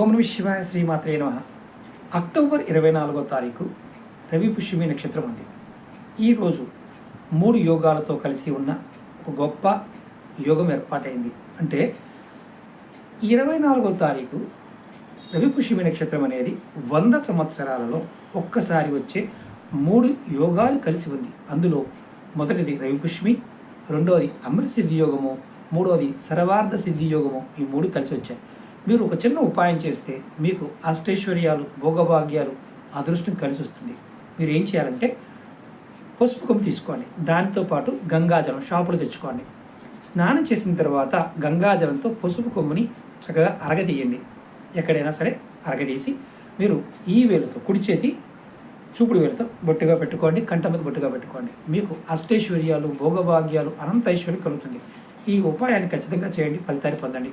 ఓం నమ శివాయ శ్రీమాత్రే నమ. అక్టోబర్ ఇరవై నాలుగో తారీఖు రవి పుష్యమి నక్షత్రం ఉంది. ఈరోజు మూడు యోగాలతో కలిసి ఉన్న ఒక గొప్ప యోగం ఏర్పాటైంది. అంటే ఇరవై నాలుగో తారీఖు రవి పుష్యమి నక్షత్రం అనేది వంద సంవత్సరాలలో ఒక్కసారి వచ్చే మూడు యోగాలు కలిసి ఉంది. అందులో మొదటిది రవి పుష్మి రెండవది అమృత సిద్ధి యోగము మూడవది సర్వార్థ సిద్ధి యోగము ఈ మూడు కలిసి వచ్చాయి. మీరు ఒక చిన్న ఉపాయం చేస్తే మీకు అష్టైశ్వర్యాలు భోగభాగ్యాలు అదృష్టం కలిసి వస్తుంది మీరు ఏం చేయాలంటే పసుపు కొమ్ము తీసుకోండి. దానితో పాటు గంగాజలం షాపులో తెచ్చుకోండి. స్నానం చేసిన తర్వాత గంగాజలంతో పసుపు కొమ్ముని చక్కగా అరగదీయండి ఎక్కడైనా సరే అరగదీసి మీరు ఈ వేలుతో కుడి చేతి చూపుడు వేలుతో బొట్టుగా పెట్టుకోండి. కంట మీద బొట్టుగా పెట్టుకోండి. మీకు అష్టైశ్వర్యాలు భోగభాగ్యాలు అనంత ఐశ్వర్యం కలుగుతుంది. ఈ ఉపాయాన్ని ఖచ్చితంగా చేయండి. ఫలితాన్ని పొందండి.